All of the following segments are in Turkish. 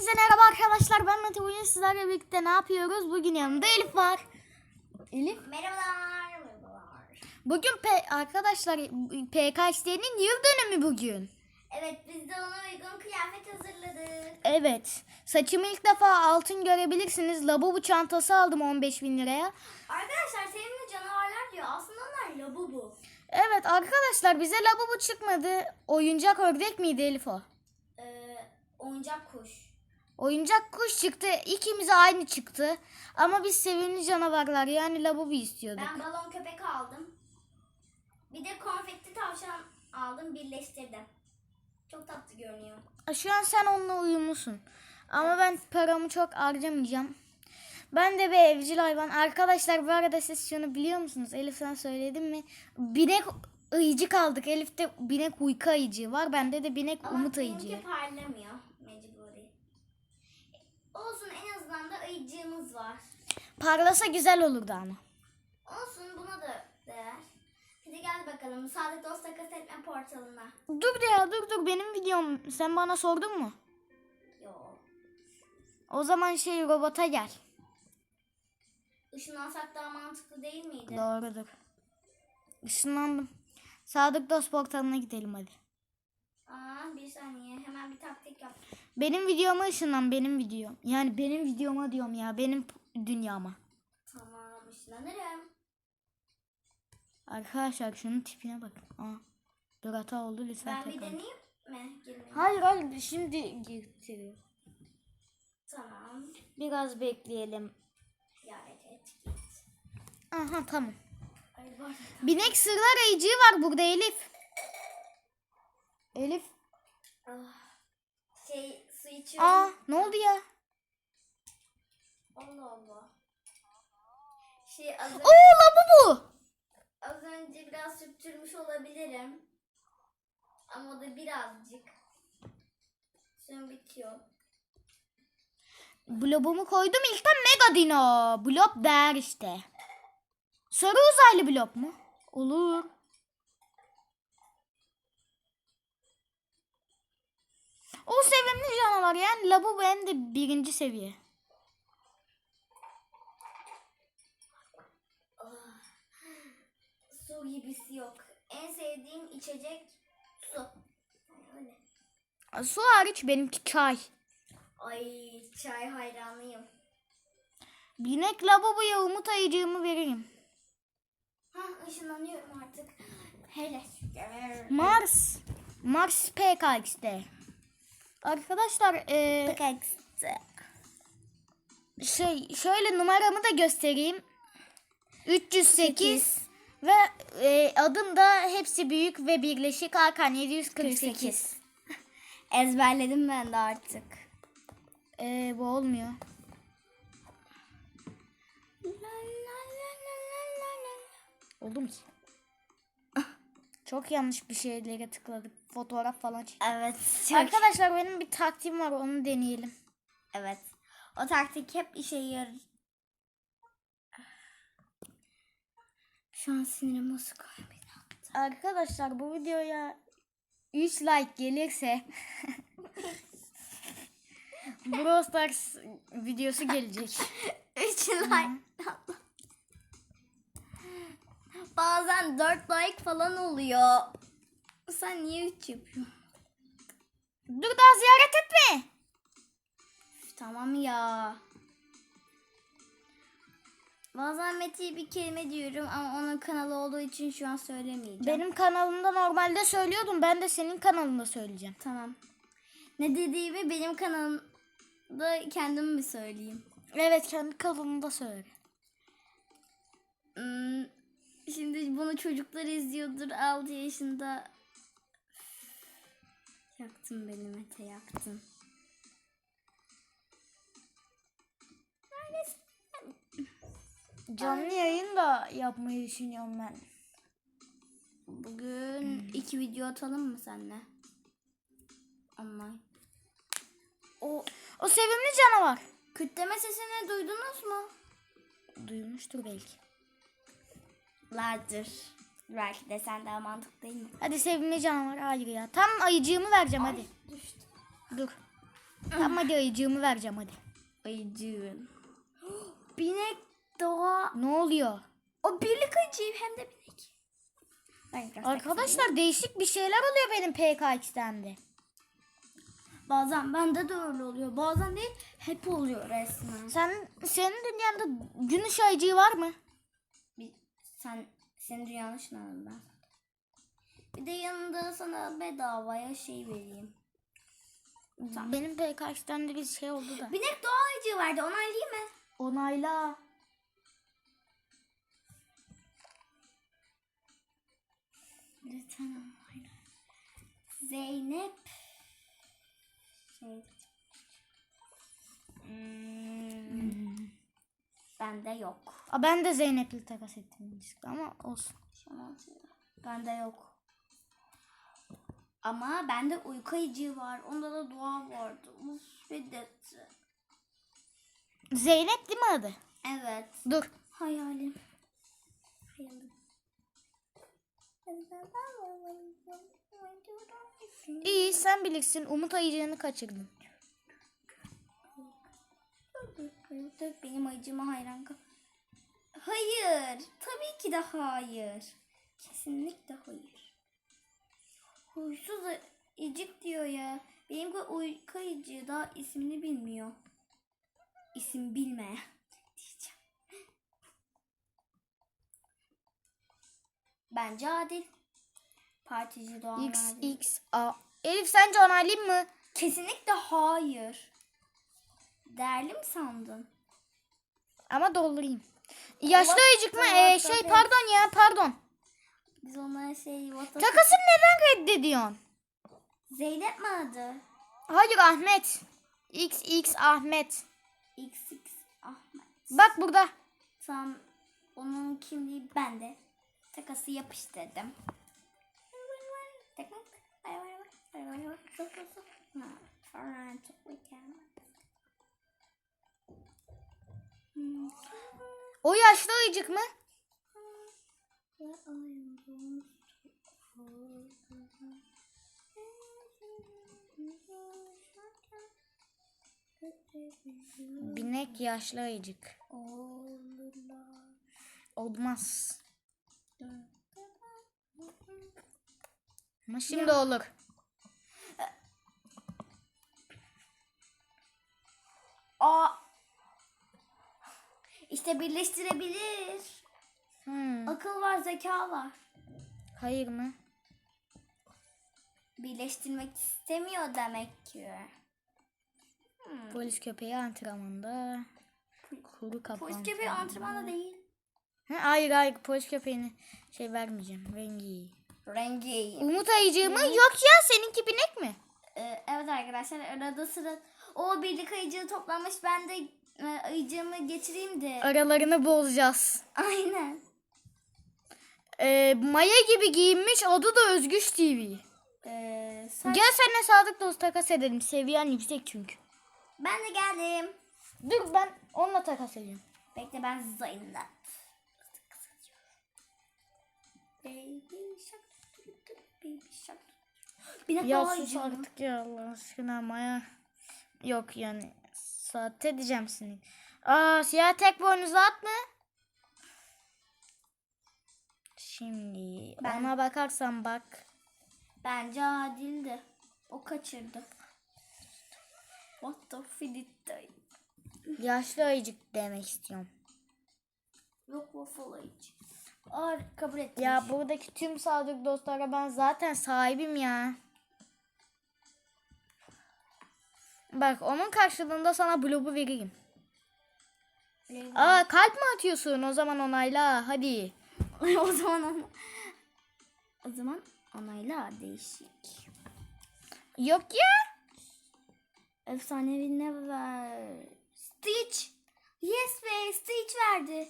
Hepinize merhaba arkadaşlar. Ben Mete. Bugün sizlerle birlikte ne yapıyoruz? Bugün yanımda Elif var. Elif. Merhabalar. Merhabalar. Bugün P- arkadaşlar PKS'nin yıl dönümü bugün. Evet biz de ona uygun kıyafet hazırladık. Evet. Saçımı ilk defa altın görebilirsiniz. Labubu çantası aldım 15 bin liraya. Arkadaşlar sevimli canavarlar diyor. Aslında onlar labubu. Evet arkadaşlar bize labubu çıkmadı. Oyuncak ördek miydi Elif o? Ee, oyuncak kuş. Oyuncak kuş çıktı. İkimize aynı çıktı. Ama biz sevimli canavarlar yani labubu istiyorduk. Ben balon köpek aldım. Bir de konfetti tavşan aldım birleştirdim. Çok tatlı görünüyor. Şu an sen onunla uyumlusun. Ama ben paramı çok harcamayacağım. Ben de bir evcil hayvan. Arkadaşlar bu arada siz şunu biliyor musunuz? Elif sen söyledin mi? Binek ayıcık aldık. Elif'te binek uyku ayıcığı var. Bende de binek Ama umut benimki ayıcığı. parlamıyor Azından da ayıcığımız var. Parlasa güzel olurdu ama. Olsun buna da değer. Hadi gel bakalım. Saadet Dost Takas Etme portalına. Dur ya dur dur benim videom. Sen bana sordun mu? Yo. O zaman şey robota gel. Işınlansak daha mantıklı değil miydi? Doğrudur. Işınlandım. Sadık Dost portalına gidelim hadi. Aa, bir saniye. Hemen bir taktik yap. Benim videoma ışınlan benim videom. Yani benim videoma diyorum ya benim dünyama. Tamam ışınlanırım. Arkadaşlar şunun tipine bakın. Aa, dur hata oldu lütfen Ben bir tekrar. deneyeyim mi? Hayır hayır şimdi getiriyor. Tamam. Biraz bekleyelim. Ziyaret et git. Aha tamam. Ay var. Binek sırlar ayıcığı var burada Elif. Elif. Ah. Şey su içiyorum. Aa ne oldu ya? Allah Allah. Şey az, Oo labubu. az önce biraz sürttürmüş olabilirim. Ama da birazcık. Suyum bitiyor. Blobumu koydum ilkten Mega Dino. Blob der işte. Sarı uzaylı blob mu? Olur. O sevimli canavar yani Labubu hem de birinci seviye. Su gibisi yok. En sevdiğim içecek su. Öyle. Su hariç benimki çay. Ay çay hayranıyım. Binek Labubu'ya umut ayıcığımı veririm. Ha ışınlanıyorum artık. Hele. Mars. Mars PKX'de. Arkadaşlar e, şey şöyle numaramı da göstereyim. 308 ve e, adım da hepsi büyük ve birleşik Hakan 748. Ezberledim ben de artık. E, bu olmuyor. Oldu mu ki? Çok yanlış bir şeylere tıkladık. Fotoğraf falan çek. Evet. Arkadaşlar benim bir taktiğim var onu deneyelim. Evet. O taktik hep işe yarar. Şu an sinirim kaybediyor? Arkadaşlar bu videoya 3 like gelirse Brawl Stars videosu gelecek. Üç like. Bazen 4 like falan oluyor. Sen niye 3 yapıyorsun? Dur daha ziyaret etme. Üf, Tamam ya. Bazen Mete'ye bir kelime diyorum ama onun kanalı olduğu için şu an söylemeyeceğim. Benim kanalımda normalde söylüyordum. Ben de senin kanalında söyleyeceğim. Tamam. Ne dediğimi benim kanalımda kendim mi söyleyeyim? Evet kendi kanalında söyle. Hmm, şimdi bunu çocuklar izliyordur 6 yaşında. Yaktın beni Mete yaktın. Canlı yayın da yapmayı düşünüyorum ben. Bugün iki video atalım mı seninle? Online. O O sevimli canavar. kütleme sesini duydunuz mu? Duymuştur belki. Vardır. Belki de sen daha mantıklı değil mi? Hadi sevimli canavar. Hayır ya. Tam ayıcığımı vereceğim hadi. Düştü. Dur. Tamam hadi ayıcığımı vereceğim hadi. Ayıcığın. Binek doğa. Ne oluyor? O birlik ayıcıyım hem de binek. Ben Arkadaşlar değişik bir şeyler oluyor benim PKX'den de. Bazen bende de öyle oluyor. Bazen değil hep oluyor resmen. Sen senin dünyanda gün ışığı ayıcığı var mı? Sen senin dünyanı şınavım ben. Bir de yanında sana bedavaya şey vereyim. Benim PKX'den de bir şey oldu da. Binek doğa ayıcığı vardı onaylayayım mı? Onayla. Lütfen onayla. Zeynep. Şey. Hmm. Bende yok. Aa, ben de Zeynep'le takas ettim ama olsun. Bende yok. Ama bende uyku ayıcığı var. Onda da dua vardı. Uf şiddetti. Zeynep değil mi adı? Evet. Dur. Hayalim. Hayalim. İyi sen bilirsin. Umut ayıcığını kaçırdın. Benim ayıcıma hayran kal. Hayır. Tabii ki de hayır. Kesinlikle hayır. Huysuz ayıcık diyor ya. Benim uyku ayıcığı daha ismini bilmiyor. İsim bilme. Diyeceğim. Bence adil. Partici Doğan X adil. X A. Elif sence onaylayayım mı? Kesinlikle hayır. Değerli mi sandın? Ama doldurayım. Yaşlı ayıcık mı? Ee, şey pardon ya pardon. Biz ona şey Takasını neden reddediyorsun? Zeynep mi adı? Hayır Ahmet. X X Ahmet. XX Ahmet. Bak burada. Tam onun kimliği bende. Takası yapıştırdım. O yaşlı ayıcık mı? Binek yaşlı ayıcık. Olmaz. Ama şimdi olur. İşte birleştirebilir. Hmm. Akıl var, zeka var. Hayır mı? Birleştirmek istemiyor demek ki. Polis köpeği antrenmanda. Kuru kapan. Polis köpeği antrenmanda değil. Ha, hayır hayır polis köpeğini şey vermeyeceğim. Rengi. Rengi. Umut ayıcığı mı? Yok ya seninki binek mi? Ee, evet arkadaşlar arada sıra o birlik ayıcığı toplanmış ben de ayıcığımı getireyim de. Aralarını bozacağız. Aynen. Ee, Maya gibi giyinmiş adı da Özgüç TV. Ee, sen- Gel seninle sadık dost takas edelim. Seviyen yüksek çünkü. Ben de geldim. Dur ben onunla takas edeyim. Bekle ben Zeynep. Baby shark, baby shark. Bir dakika Ya sus artık ya Allah aşkına Maya. Yok yani. Saatte diyeceğim seni. Aa siyah tek boynuzlu at mı? Şimdi Ben- ona bakarsan bak. Bence adildi. O kaçırdı. What the fidittay. Yaşlı ayıcık demek istiyorum. Yok waffle ayıcı. Ağır kabul etmiş. Ya buradaki tüm sadık dostlara ben zaten sahibim ya. Bak onun karşılığında sana blobu veririm. Öyle- Aa kalp mi atıyorsun? O zaman onayla hadi. o zaman ona... O zaman onayla değişik. Yok ya. Efsanevi ne ver? Stitch. Yes be Stitch verdi.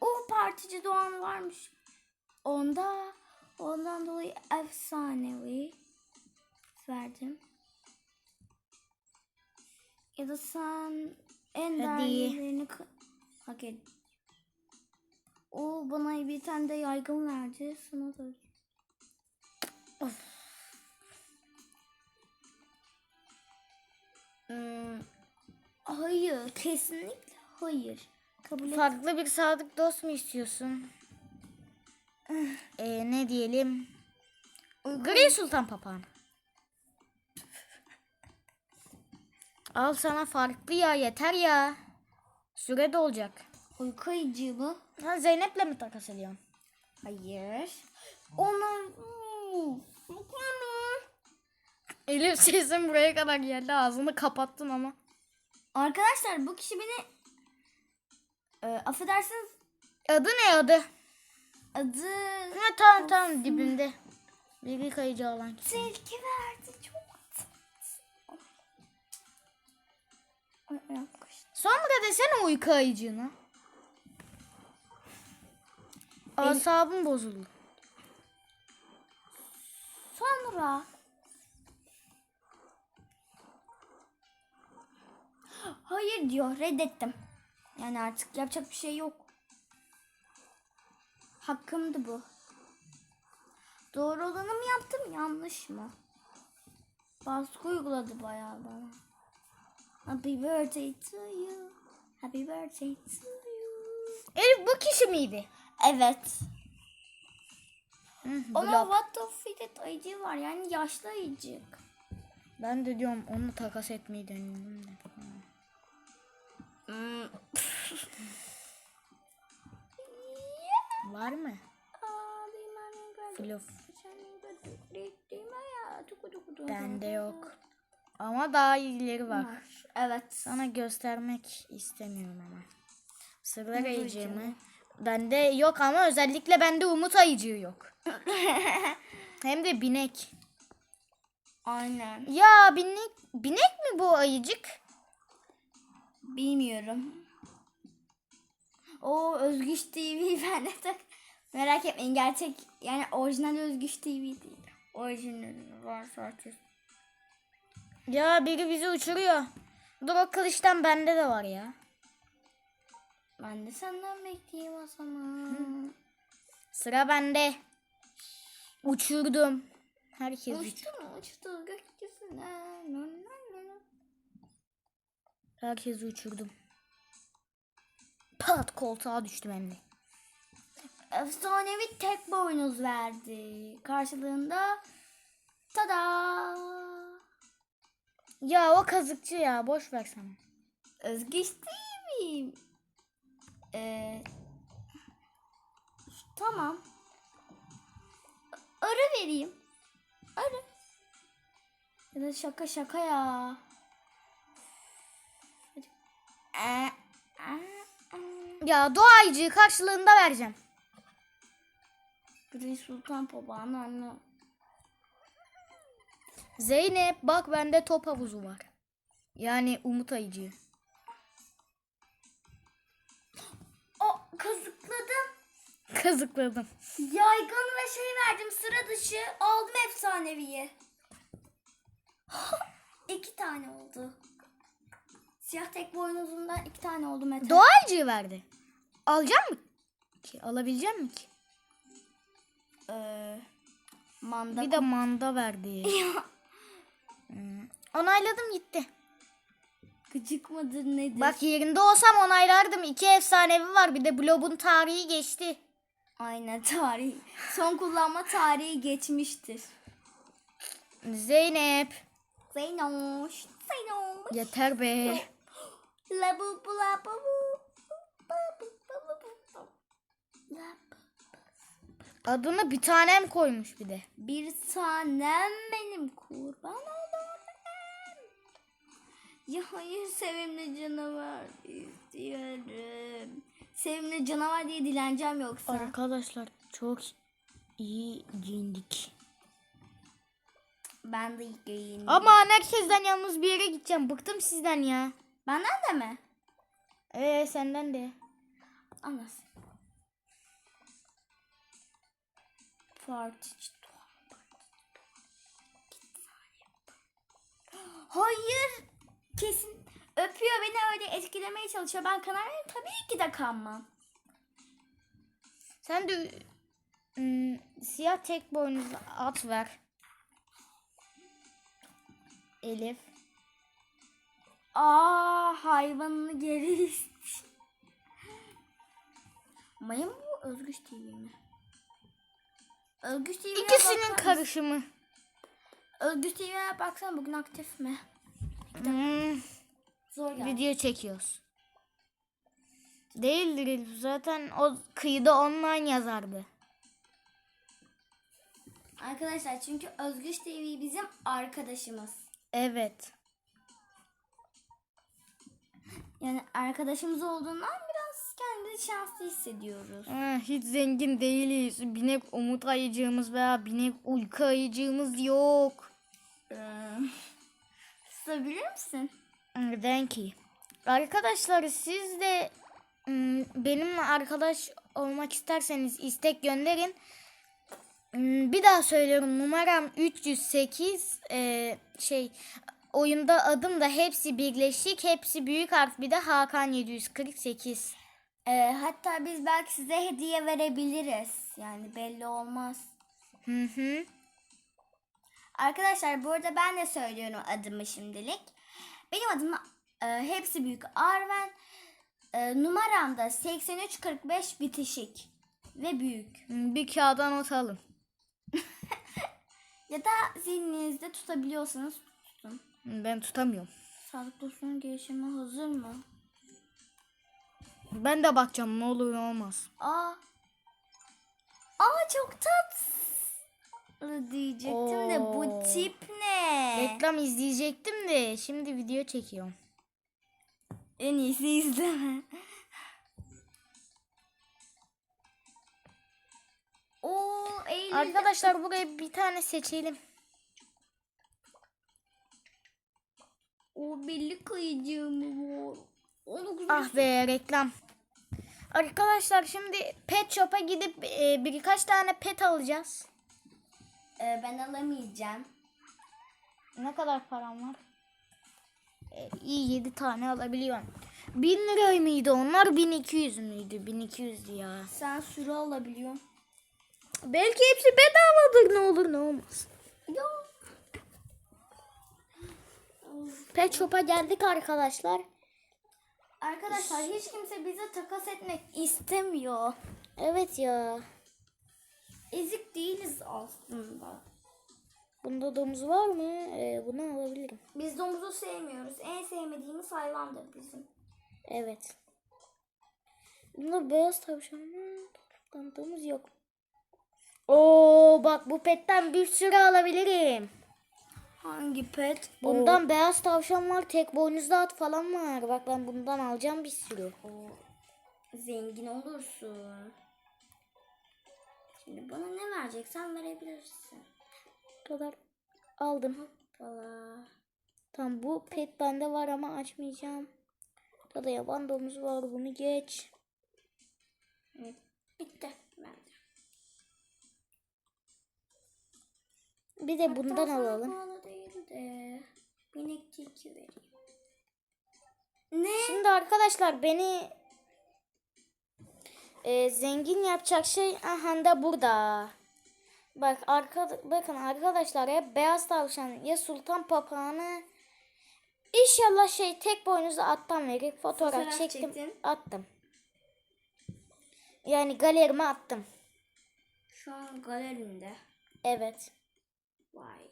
O partici Doğan varmış. Onda ondan dolayı efsanevi verdim. Ya da sen en değerlilerini hak et. O bana bir tane de yaygın verdi. Sana da. Hmm, hayır. Kesinlikle hayır. Kabul et. Farklı bir sadık dost mu istiyorsun? Ee, ne diyelim? Gri Sultan Papağanı. Al sana farklı ya yeter ya. Süre de olacak. Uyku ayıcı mı? Ha, Zeynep'le mi takas ediyorsun? Hayır. Onlar... Elif sesin buraya kadar geldi. Ağzını kapattın ama. Arkadaşlar bu kişi beni e, affedersiniz Adı ne adı? adı Ha tamam tamam dibinde. Bilgi kayıcı olan kişi. tilki verdi Ay, ayağım. Sonra desene uyku ayıcığına. Asabım bozuldu. Sonra Hayır diyor reddettim. Yani artık yapacak bir şey yok. Hakkımdı bu. Doğru olanı mı yaptım yanlış mı? Baskı uyguladı bayağı bana. Happy birthday to you. Happy birthday to you. Elif bu kişi miydi? Evet. Blok. what the fit ayıcı var yani yaşlı ayıcık. Ben de diyorum onu takas etmeyi deniyorum. da. Hmm. Var mı? Fluff. Bende yok. Ama daha iyileri var. Evet. Sana göstermek istemiyorum ama. Sırlar ayıcığı mı? Bende yok ama özellikle bende umut ayıcığı yok. Hem de binek. Aynen. Ya binek, binek mi bu ayıcık? Bilmiyorum. O Özgüç TV ben de tak. Merak etmeyin gerçek yani orijinal Özgüç TV değil. Orijinal var zaten. Ya biri bizi uçuruyor. Dur o kılıçtan bende de var ya. Ben de senden bekleyeyim o zaman. Sıra bende. Uçurdum. Herkes uç. Uçtu mu uçtu gökyüzüne. Nö, nö, nö. Herkes uçurdum. Pat koltuğa düştüm hem de. Efsanevi tek boynuz verdi. Karşılığında tada. Ya o kazıkçı ya boş ver sana. Özgüç değil mi? Ee, tamam. Arı vereyim. Arı. Ya da şaka şaka ya. Ya doğa ayıcığı karşılığında vereceğim. Gri Sultan Papağanı anne. Zeynep bak bende top havuzu var. Yani umut ayıcığı. O kazıkladım. Kazıkladım. Yaygın ve şey verdim sıra dışı. Aldım efsaneviyi. iki tane oldu. Siyah tek boynuzumdan iki tane oldu Mete. Doğa verdi. Alacak mı ki? Alabilecek mi ki? Ee, manda. Bir de manda verdi. Hmm, Onayladım gitti. Gıcık mıdır nedir? Bak yerinde olsam onaylardım. İki efsanevi var. Bir de Blob'un tarihi geçti. Aynen tarih. Son kullanma tarihi geçmiştir. Zeynep. Zeynoş. Zeynoş. Yeter be. La bu bu la bu bu. Ba bu ba bu bu. Adını bir tanem koymuş bir de. Bir tanem benim kurban olurum. Ya hayır sevimli canavar istiyorum. Sevimli canavar diye dileneceğim yoksa. Arkadaşlar çok iyi giyindik. Ben de ilk giyindim. Ama herkesten yalnız bir yere gideceğim. Bıktım sizden ya. Benden de mi? Ee senden de. Anlasın. Parti. Hayır. Kesin öpüyor beni öyle etkilemeye çalışıyor. Ben kanarya tabii ki de kanmam. Sen de ım, siyah tek boynuzlu at ver. Elif. Aa hayvanını geri. Maya mı bu Özgüç TV mi? Özgüç TV'ye İkisinin baksana. karışımı. Özgüç TV'ye baksana bugün aktif mi? Hmm, Zor ya. video çekiyoruz. Değildir Elif. Zaten o kıyıda online yazardı. Arkadaşlar çünkü Özgüç TV bizim arkadaşımız. Evet. Yani arkadaşımız olduğundan kendimizi şanslı hissediyoruz. Hiç zengin değiliz. Binek umut ayıcığımız veya binek uyku ayıcığımız yok. Ee, Susabilir misin? Neden ki? Arkadaşlar siz de ım, benimle arkadaş olmak isterseniz istek gönderin. Im, Bir daha söylüyorum numaram 308 Ee, şey oyunda adım da hepsi birleşik hepsi büyük harf bir de Hakan 748. Ee, hatta biz belki size hediye verebiliriz. Yani belli olmaz. Hı hı. Arkadaşlar bu arada ben de söylüyorum adımı şimdilik. Benim adım e, hepsi büyük Arven. E, numaram da 8345 bitişik ve büyük. Bir kağıda not alın. Ya da zihninizde tutabiliyorsanız tutun. Ben tutamıyorum. Sağlık dostunun gelişimi hazır mı? Ben de bakacağım ne olur ne olmaz. Aa. Aa çok tatlı diyecektim de bu Oo. tip ne? Reklam izleyecektim de şimdi video çekiyorum. En iyisi izleme. Oo Eylül. Arkadaşlar buraya bir tane seçelim. O belli kayıcığım var. 19 Ah be reklam. Arkadaşlar şimdi pet shop'a gidip e, birkaç tane pet alacağız. Ee, ben alamayacağım. Ne kadar param var? E, iyi 7 tane alabiliyorum. 1000 lira mıydı onlar 1200 müydü? 1200 ya. Sen sürü alabiliyorsun. Belki hepsi bedavadır ne olur ne olmaz. Ya. Pet shop'a geldik arkadaşlar. Arkadaşlar hiç kimse bize takas etmek istemiyor. Evet ya. Ezik değiliz aslında. Bunda domuz var mı? E, bunu alabilirim. Biz domuzu sevmiyoruz. En sevmediğimiz hayvandır bizim. Evet. Bunda beyaz tavşan mı? Lan domuz yok. Oo bak bu petten bir sürü alabilirim. Hangi pet? Bundan beyaz tavşan var, tek boynuzlu at falan var. Bak ben bundan alacağım bir sürü. O zengin olursun. Şimdi bana ne vereceksen verebilirsin. Bu kadar aldım. Valla. Tamam bu pet bende var ama açmayacağım. Burada yaban domuz var bunu geç. Evet. Bitti. Bir de bundan Hatta sana alalım. pahalı değil de. Minik tilki vereyim. Ne? Şimdi arkadaşlar beni e, zengin yapacak şey aha da burada. Bak arka, bakın arkadaşlar ya beyaz tavşan ya sultan papağanı İnşallah şey tek boynuzlu attan verir. Fotoğraf, Fotoğraf çektim çektin. attım. Yani galerime attım. Şu an galerinde. Evet. Vay.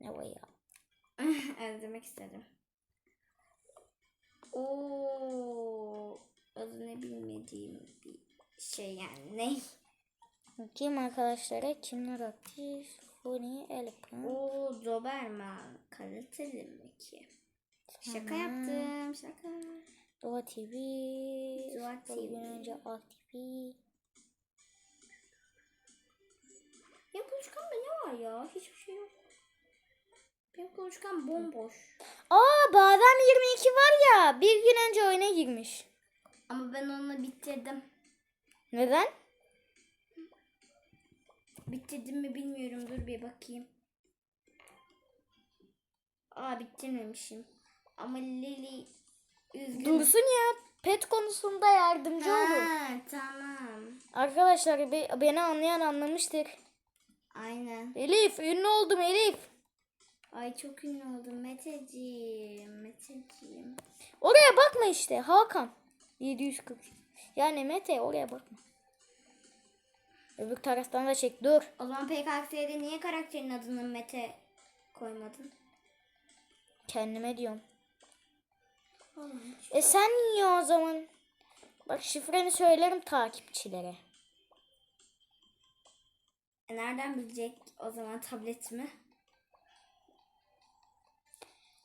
Ne var ya? demek istedim. Oo, adını bilmediğim bir şey yani ne? Bakayım arkadaşlara kimler aktif? Funny Elephant. Oo, Doberman kaliteli mi ki? Şaka yaptım, şaka. Doğa TV. Doğa TV. gün önce Aktif. Benim kuluçkamda ne var ya? Hiçbir şey yok. Benim kuluçkam bomboş. Aa Badem 22 var ya bir gün önce oyuna girmiş. Ama ben onu bitirdim. Neden? Bitirdim mi bilmiyorum. Dur bir bakayım. Aa bitirmemişim. Ama Lili üzgün. Dursun ya pet konusunda yardımcı olur. Ha, tamam. Arkadaşlar be- beni anlayan anlamıştır. Aynen. Elif ünlü oldum Elif. Ay çok ünlü oldum Meteciğim. Meteciğim. Oraya bakma işte Hakan. 740. Yani Mete oraya bakma. Öbür taraftan da çek dur. O zaman PKX'de niye karakterin adını Mete koymadın? Kendime diyorum. Oğlum. E sen niye o zaman? Bak şifreni söylerim takipçilere. E nereden bilecek o zaman tabletimi?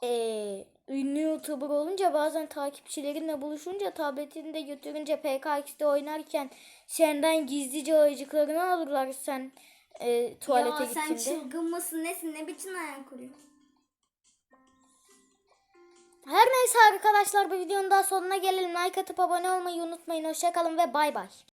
Ee, ünlü YouTuber olunca bazen takipçilerinle buluşunca tabletini de götürünce PKX'de oynarken senden gizlice ayıcıklarını alırlar sen e, tuvalete ya sen gittiğinde. çılgın mısın nesin ne biçim hayal kuruyorsun? Her neyse arkadaşlar bu videonun daha sonuna gelelim. Like atıp abone olmayı unutmayın. Hoşçakalın ve bay bay.